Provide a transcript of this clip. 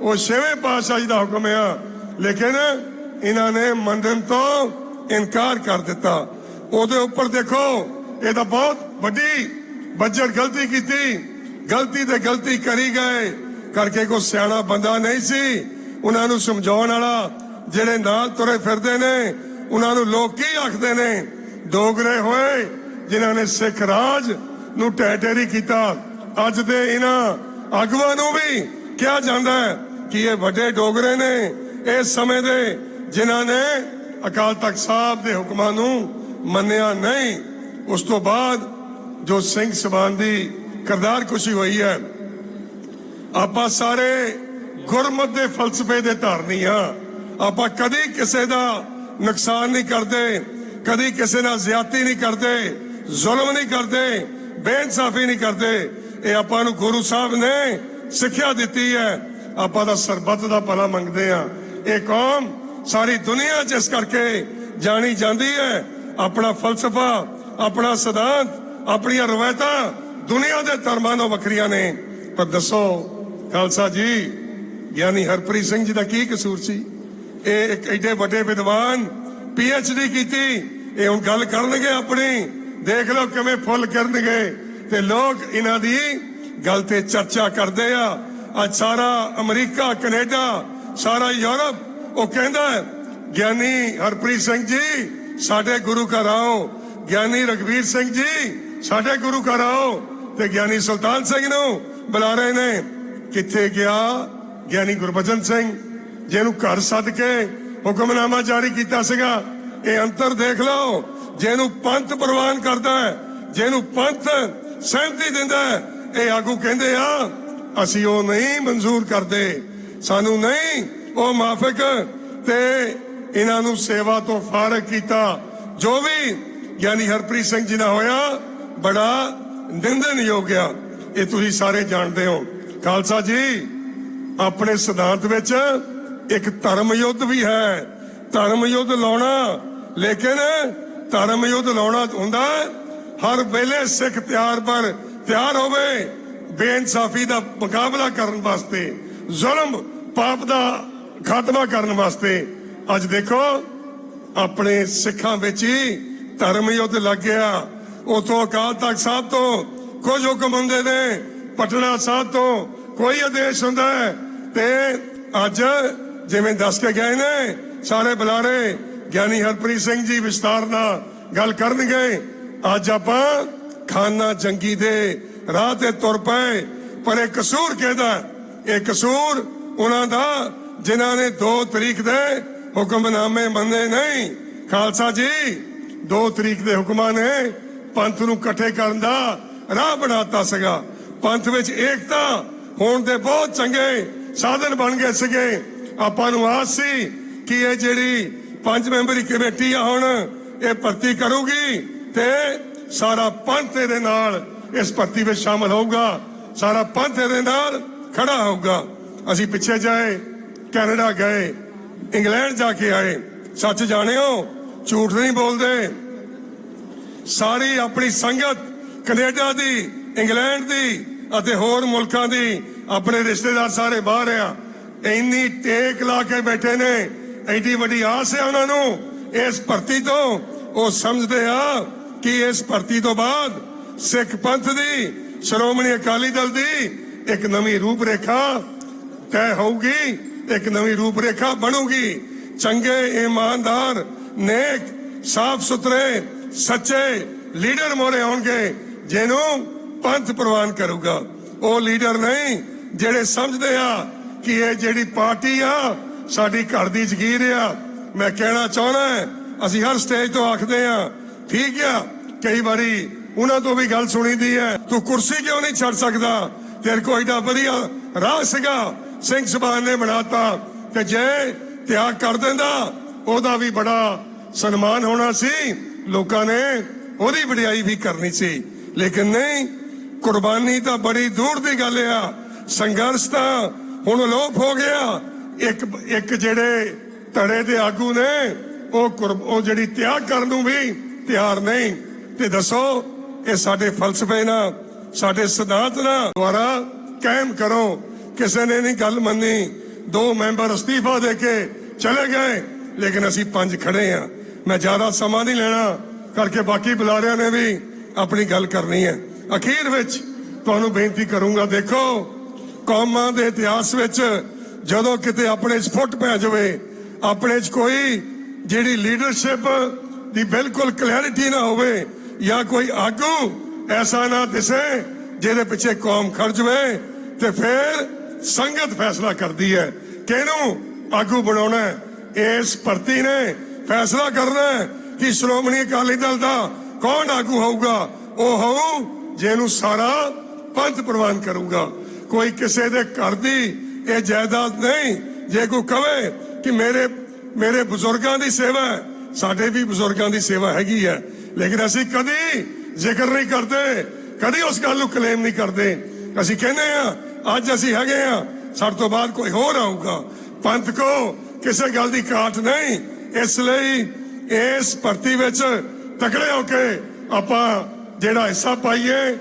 ਉਹ ਛੇਵੇਂ ਪਾਤਸ਼ਾਹ ਜੀ ਦਾ ਹੁਕਮ ਆ। ਲੇਕਿਨ ਇਹਨਾਂ ਨੇ ਮੰਨਣ ਤੋਂ ਇਨਕਾਰ ਕਰ ਦਿੱਤਾ। ਉਹਦੇ ਉੱਪਰ ਦੇਖੋ, ਇਹ ਤਾਂ ਬਹੁਤ ਵੱਡੀ ਬੱਜਰ ਗਲਤੀ ਕੀਤੀ। ਗਲਤੀ ਤੇ ਗਲਤੀ ਕਰੀ ਗਏ। ਕਰਕੇ ਕੋ ਸਿਆਣਾ ਬੰਦਾ ਨਹੀਂ ਸੀ। ਉਹਨਾਂ ਨੂੰ ਸਮਝਾਉਣ ਵਾਲਾ ਜਿਹੜੇ ਨਾਲ ਤੁਰੇ ਫਿਰਦੇ ਨੇ, ਉਹਨਾਂ ਨੂੰ ਲੋਕ ਕੀ ਆਖਦੇ ਨੇ? ਡੋਗਰੇ ਹੋਏ, ਜਿਨ੍ਹਾਂ ਨੇ ਸਿੱਖ ਰਾਜ ਨੂੰ ਟੈਟੇਰੀ ਕੀਤਾ। ਅੱਜ ਦੇ ਇਹਨਾਂ ਆਗੂਆਂ ਨੂੰ ਵੀ ਕਿਹਾ ਜਾਂਦਾ ਹੈ ਕਿ ਇਹ ਵੱਡੇ ਡੋਗਰੇ ਨੇ ਇਸ ਸਮੇਂ ਦੇ ਜਿਨ੍ਹਾਂ ਨੇ ਅਕਾਲ ਤਖਤ ਸਾਹਿਬ ਦੇ ਹੁਕਮਾਂ ਨੂੰ ਮੰਨਿਆ ਨਹੀਂ, ਉਸ ਤੋਂ ਬਾਅਦ ਜੋ ਸਿੰਘ ਸਭਾਨ ਦੀ ਕਰਦਾਰ ਖੁਸ਼ੀ ਹੋਈ ਹੈ, ਆਪਾਂ ਸਾਰੇ ਗੁਰਮਤ ਦੇ ਫਲਸਫੇ ਦੇ ਧਾਰਨੀ ਆ ਆਪਾਂ ਕਦੀ ਕਿਸੇ ਦਾ ਨੁਕਸਾਨ ਨਹੀਂ ਕਰਦੇ, ਕਦੀ ਕਿਸੇ ਨਾਲ ਜ਼ਿਆਦਤੀ ਨਹੀਂ ਕਰਦੇ, ਜ਼ੁਲਮ ਨਹੀਂ ਕਰਦੇ, ਬੇਇਨਸਾਫੀ ਨਹੀਂ ਕਰਦੇ। ਇਹ ਆਪਾਂ ਨੂੰ ਗੁਰੂ ਸਾਹਿਬ ਨੇ ਸਿੱਖਿਆ ਦਿੱਤੀ ਹੈ। ਆਪਾਂ ਦਾ ਸਰਬੱਤ ਦਾ ਭਲਾ ਮੰਗਦੇ ਆ ਇਹ ਕੌਮ ਸਾਰੀ ਦੁਨੀਆ 'ਚ ਇਸ ਕਰਕੇ ਜਾਣੀ ਜਾਂਦੀ ਹੈ। ਆਪਣਾ ਫਲਸਫਾ, ਆਪਣਾ ਸਿਧਾਂਤ, ਆਪਣੀਆਂ ਰਵਾਇਤਾਂ ਦੁਨੀਆ ਦੇ ਧਰਮਾਂ ਨਾਲੋਂ ਵੱਖਰੀਆਂ ਨੇ। ਪਰ ਦੱਸੋ, ਖਾਲਸਾ ਜੀ, ਗਿਆਨੀ ਹਰਪ੍ਰੀਤ ਸਿੰਘ ਜੀ ਦਾ ਕੀ ਕਸੂਰ ਸੀ? ਇਹ ਇੱਕ ਐਡੇ ਵੱਡੇ ਵਿਦਵਾਨ ਪੀ ਐਚ ਡੀ ਕੀਤੀ, ਇਹ ਹੁਣ ਗੱਲ ਕਰਨਗੇ ਆਪਣੀ। ਦੇਖ ਲਓ ਕਿਵੇਂ ਫੁੱਲ ਕਰਨਗੇ। ਤੇ ਲੋਕ ਇਹਨਾਂ ਦੀ ਗੱਲ ਤੇ ਚਰਚਾ ਕਰਦੇ ਆ। ਅੱਜ ਸਾਰਾ ਅਮਰੀਕਾ ਕੈਨੇਡਾ ਸਾਰਾ ਯੂਰਪ ਉਹ ਕਹਿੰਦਾ ਹੈ, ਗਿਆਨੀ ਹਰਪ੍ਰੀਤ ਸਿੰਘ ਜੀ ਸਾਡੇ ਗੁਰੂ ਘਰ ਆਓ। ਗਿਆਨੀ ਰਗਵੀਰ ਸਿੰਘ ਜੀ ਸਾਡੇ ਗੁਰੂ ਘਰ ਆਓ। ਤੇ ਗਿਆਨੀ ਸੁਲਤਾਨ ਸਿੰਘ ਨੂੰ ਬੁਲਾ ਰਹੇ ਨੇ। ਕਿੱਥੇ ਗਿਆ ਗਿਆਨੀ ਗੁਰਬਚਨ ਸਿੰਘ? ਜਿਹਨੂੰ ਘਰ ਸੱਦ ਕੇ ਹੁਕਮਨਾਮਾ ਜਾਰੀ ਕੀਤਾ ਸੀਗਾ। ਇਹ ਅੰਤਰ ਦੇਖ ਲਓ ਜਿਹਨੂੰ ਪੰਥ ਪ੍ਰਵਾਨ ਕਰਦਾ ਹੈ ਜਿਹਨੂੰ ਪੰਥ ਸਹਿਮਤੀ ਦਿੰਦਾ ਹੈ ਇਹ ਆਗੂ ਕਹਿੰਦੇ ਆ ਅਸੀਂ ਉਹ ਨਹੀਂ ਮਨਜ਼ੂਰ ਕਰਦੇ। ਸਾਨੂੰ ਨਹੀਂ, ਉਹ ਮਾਫਕ ਤੇ ਇਹਨਾਂ ਨੂੰ ਸੇਵਾ ਤੋਂ ਫਾਰਗ ਕੀਤਾ। ਜੋ ਵੀ ਗਿਆਨੀ ਹਰਪ੍ਰੀਤ ਸਿੰਘ ਜੀ ਦਾ ਹੋਇਆ, ਬੜਾ ਨਿੰਦਨਯੋਗ ਆ। ਇਹ ਤੁਸੀਂ ਸਾਰੇ ਜਾਣਦੇ ਹੋ। ਖਾਲਸਾ ਜੀ, ਆਪਣੇ ਸਿਧਾਂਤ ਵਿੱਚ ਇੱਕ ਧਰਮ ਯੁੱਧ ਵੀ ਹੈ। ਧਰਮ ਯੁੱਧ ਲਾਉਣਾ, ਲੇਕਿਨ ਧਰਮ ਯੁੱਧ ਲਾਉਣਾ ਹੁੰਦਾ, ਹਰ ਵੇਲੇ ਸਿੱਖ ਤਿਆਰ ਪਰ ਤਿਆਰ ਹੋਵੇ। ਬੇਇਨਸਾਫੀ ਦਾ ਮੁਕਾਬਲਾ ਕਰਨ ਵਾਸਤੇ, ਜ਼ੁਲਮ, ਪਾਪ ਦਾ ਖਾਤਮਾ ਕਰਨ ਵਾਸਤੇ, ਅੱਜ ਦੇਖੋ, ਆਪਣੇ ਸਿੱਖਾਂ ਵਿੱਚ ਹੀ ਧਰਮ ਯੁੱਧ ਲੱਗ ਗਿਆ। ਉਥੋਂ ਅਕਾਲ ਤਖਤ ਸਾਹਿਬ ਤੋਂ ਕੁਝ ਹੁਕਮ ਹੁੰਦੇ ਨੇ, ਪਟਨਾ ਸਾਹਿਬ ਤੋਂ ਕੋਈ ਆਦੇਸ਼ ਹੁੰਦਾ ਹੈ। ਤੇ ਅੱਜ ਜਿਵੇਂ ਦੱਸ ਕੇ ਗਏ ਨੇ, ਸਾਰੇ ਬੁਲਾਰੇ, ਗਿਆਨੀ ਹਰਪ੍ਰੀਤ ਸਿੰਘ ਜੀ ਵਿਸਤਾਰ ਨਾਲ ਗੱਲ ਕਰਨਗੇ। ਅੱਜ ਆਪਾਂ ਖਾਨਾ ਜੰਗੀ ਦੇ ਰਾਹ ਤੇ ਤੁਰ ਪਏ, ਪਰ ਇਹ ਕਸੂਰ ਕਿਹਦਾ? ਇਹ ਕਸੂਰ ਉਹਨਾਂ ਦਾ, ਜਿਨ੍ਹਾਂ ਨੇ 2 ਤਰੀਕ ਦੇ ਹੁਕਮਨਾਮੇ ਮੰਨੇ ਨਹੀਂ। ਖਾਲਸਾ ਜੀ 2 ਤਰੀਕ ਦੇ ਹੁਕਮਾਂ ਨੇ ਪੰਥ ਨੂੰ ਇਕੱਠੇ ਕਰਨ ਦਾ ਰਾਹ ਬਣਾਤਾ ਸੀਗਾ। ਪੰਥ ਵਿੱਚ ਏਕਤਾ ਹੋਣ ਦੇ ਬਹੁਤ ਚੰਗੇ ਸਾਧਨ ਬਣ ਗਏ ਸੀਗੇ। ਆਪਾਂ ਨੂੰ ਆਸ ਸੀ ਕਿ ਇਹ ਜਿਹੜੀ ਪੰਜ ਮੈਂਬਰੀ ਕਮੇਟੀ ਆ ਹੁਣ, ਇਹ ਭਰਤੀ ਕਰੂਗੀ ਤੇ ਸਾਰਾ ਪੰਥ ਇਹਦੇ ਨਾਲ ਇਸ ਭਰਤੀ ਵਿੱਚ ਸ਼ਾਮਲ ਹੋਊਗਾ। ਸਾਰਾ ਪੰਥ ਇਹਦੇ ਨਾਲ ਖੜਾ ਹੋਊਗਾ। ਅਸੀਂ ਪਿੱਛੇ ਜਾਏ, ਕੈਨੇਡਾ ਗਏ, ਇੰਗਲੈਂਡ ਜਾ ਕੇ ਆਏ। ਸੱਚ ਜਾਣਿਓ, ਝੂਠ ਨਹੀਂ ਬੋਲਦੇ। ਸਾਰੀ ਆਪਣੀ ਸੰਗਤ ਕੈਨੇਡਾ ਦੀ, ਇੰਗਲੈਂਡ ਦੀ ਅਤੇ ਹੋਰ ਮੁਲਕਾਂ ਦੀ ਆਪਣੇ ਰਿਸ਼ਤੇਦਾਰ ਸਾਰੇ ਬਾਹਰ ਆ। ਇੰਨੀ ਟੇਕ ਲਾ ਕੇ ਬੈਠੇ ਨੇ। ਐਡੀ ਵੱਡੀ ਆਸ ਹੈ ਉਹਨਾਂ ਨੂੰ। ਇਸ ਭਰਤੀ ਤੋਂ ਉਹ ਸਮਝਦੇ ਆ ਕਿ ਇਸ ਭਰਤੀ ਤੋਂ ਬਾਅਦ ਸਿੱਖ ਪੰਥ ਦੀ, ਸ਼੍ਰੋਮਣੀ ਅਕਾਲੀ ਦਲ ਦੀ ਇੱਕ ਨਵੀਂ ਰੂਪਰੇਖਾ ਤੈਅ ਹੋਊਗੀ, ਇੱਕ ਨਵੀਂ ਰੂਪਰੇਖਾ ਬਣੂਗੀ। ਚੰਗੇ, ਇਮਾਨਦਾਰ, ਨੇਕ ਸਾਫ਼ ਸੁਥਰੇ ਸੱਚੇ ਲੀਡਰ ਮੋਰੇ ਆਉਣਗੇ, ਜਿਹਨੂੰ ਪੰਥ ਪ੍ਰਵਾਨ ਕਰੂਗਾ। ਉਹ ਲੀਡਰ ਨਹੀਂ, ਜਿਹੜੇ ਸਮਝਦੇ ਆ ਕਿ ਇਹ ਜਿਹੜੀ ਪਾਰਟੀ ਆ, ਸਾਡੀ ਘਰ ਦੀ ਜ਼ਗੀਰ ਆ। ਮੈਂ ਕਹਿਣਾ ਚਾਹੁੰਦਾ, ਅਸੀਂ ਹਰ ਸਟੇਜ ਤੋਂ ਆਖਦੇ ਆ, ਠੀਕ ਆ, ਕਈ ਵਾਰੀ ਉਹਨਾਂ ਤੋਂ ਵੀ ਗੱਲ ਸੁਣੀਦੀ ਹੈ। ਤੂੰ ਕੁਰਸੀ ਕਿਉਂ ਨਹੀਂ ਛੱਡ ਸਕਦਾ? ਤੇਰੇ ਕੋਲ ਏਡਾ ਵਧੀਆ ਰਾਹ ਸੀਗਾ। ਸਿੰਘ ਸਭਾਨ ਨੇ ਬਣਾਤਾ। ਕਿ ਜੇ ਤਿਆਗ ਕਰ ਦਿੰਦਾ, ਉਹਦਾ ਵੀ ਬੜਾ ਸਨਮਾਨ ਹੋਣਾ ਸੀ। ਲੋਕਾਂ ਨੇ ਉਹਦੀ ਵਡਿਆਈ ਵੀ ਕਰਨੀ ਸੀ। ਲੇਕਿਨ ਨਹੀਂ, ਕੁਰਬਾਨੀ ਤਾਂ ਬੜੀ ਦੂਰ ਦੀ ਗੱਲ ਆ। ਸੰਘਰਸ਼ ਤਾਂ ਹੁਣ ਅਲੋਪ ਹੋ ਗਿਆ। ਇੱਕ ਇੱਕ ਜਿਹੜੇ ਧੜੇ ਦੇ ਆਗੂ ਨੇ, ਉਹ ਉਹ ਜਿਹੜੀ ਤਿਆਗ ਕਰਨ ਨੂੰ ਵੀ ਤਿਆਰ ਨਹੀਂ। ਤੇ ਦੱਸੋ ਇਹ ਸਾਡੇ ਫਲਸਫੇ ਨਾਲ ਸਾਡੇ ਸਿਧਾਂਤ ਨਾਲ ਦੁਆਰਾ ਕਾਇਮ ਕਰੋ। ਕਿਸੇ ਨੇ ਨਹੀਂ ਗੱਲ ਮੰਨੀ। ਦੋ ਮੈਂਬਰ ਅਸਤੀਫਾ ਦੇ ਕੇ ਚਲੇ ਗਏ, ਲੇਕਿਨ ਅਸੀਂ ਪੰਜ ਖੜੇ ਆ। ਮੈਂ ਜ਼ਿਆਦਾ ਸਮਾਂ ਨਹੀਂ ਲੈਣਾ, ਕਰਕੇ ਬਾਕੀ ਬੁਲਾਰਿਆਂ ਨੇ ਵੀ ਆਪਣੀ ਗੱਲ ਕਰਨੀ ਹੈ। ਅਖੀਰ ਵਿੱਚ ਤੁਹਾਨੂੰ ਬੇਨਤੀ ਕਰੂੰਗਾ, ਦੇਖੋ, ਕੌਮਾਂ ਦੇ ਇਤਿਹਾਸ ਵਿੱਚ ਜਦੋਂ ਕਿਤੇ ਆਪਣੇ 'ਚ ਫੁੱਟ ਪੈ ਜਾਵੇ, ਆਪਣੇ 'ਚ ਕੋਈ ਜਿਹੜੀ ਲੀਡਰਸ਼ਿਪ ਦੀ ਬਿਲਕੁਲ ਕਲੈਰਿਟੀ ਨਾ ਹੋਵੇ ਜਾਂ ਕੋਈ ਆਗੂ ਐਸਾ ਨਾ ਦਿਸੇ ਜਿਹਦੇ ਪਿੱਛੇ ਕੌਮ ਖੜ ਜਾਵੇ ਤੇ ਫਿਰ ਸੰਗਤ ਫੈਸਲਾ ਕਰਦੀ ਹੈ। ਕਿਹਨੂੰ ਆਗੂ ਬਣਾਉਣਾ ਇਸ ਭਰਤੀ ਨੇ ਫੈਸਲਾ ਕਰਨਾ ਕਿ ਸ਼੍ਰੋਮਣੀ ਅਕਾਲੀ ਦਲ ਦਾ ਕੌਣ ਆਗੂ ਹੋਊਗਾ? ਉਹ ਹੋਊ ਜਿਹਨੂੰ ਸਾਰਾ ਪੰਥ ਪ੍ਰਵਾਨ ਕਰੂਗਾ। ਕੋਈ ਕਿਸੇ ਦੇ ਘਰ ਦੀ ਇਹ ਜਾਇਦਾਦ ਨਹੀਂ ਜੇ ਕੋਈ ਕਵੇ ਕਿ ਮੇਰੇ ਮੇਰੇ ਬਜ਼ੁਰਗਾਂ ਦੀ ਸੇਵਾ ਸਾਡੇ ਵੀ ਬਜ਼ੁਰਗਾਂ ਦੀ ਸੇਵਾ ਹੈਗੀ ਹੈ। ਲੇਕਿਨ ਅਸੀਂ ਕਦੀ ਜ਼ਿਕਰ ਨਹੀਂ ਕਰਦੇ, ਕਦੀ ਉਸ ਗੱਲ ਨੂੰ ਕਲੇਮ ਨਹੀਂ ਕਰਦੇ। ਅਸੀਂ ਕਹਿੰਦੇ ਆ ਅੱਜ ਅਸੀਂ ਹੈਗੇ ਆ ਸਾਡੇ ਤੋਂ ਬਾਅਦ ਕੋਈ ਹੋਰ ਆਊਗਾ। ਪੰਥ ਕੋ ਕਿਸੇ ਗੱਲ ਦੀ ਕਾਟ ਨਹੀਂ। ਇਸ ਲਈ ਇਸ ਭਰਤੀ ਵਿੱਚ ਤਕੜੇ ਹੋ ਕੇ ਆਪਾਂ ਜਿਹੜਾ ਹਿੱਸਾ ਪਾਈਏ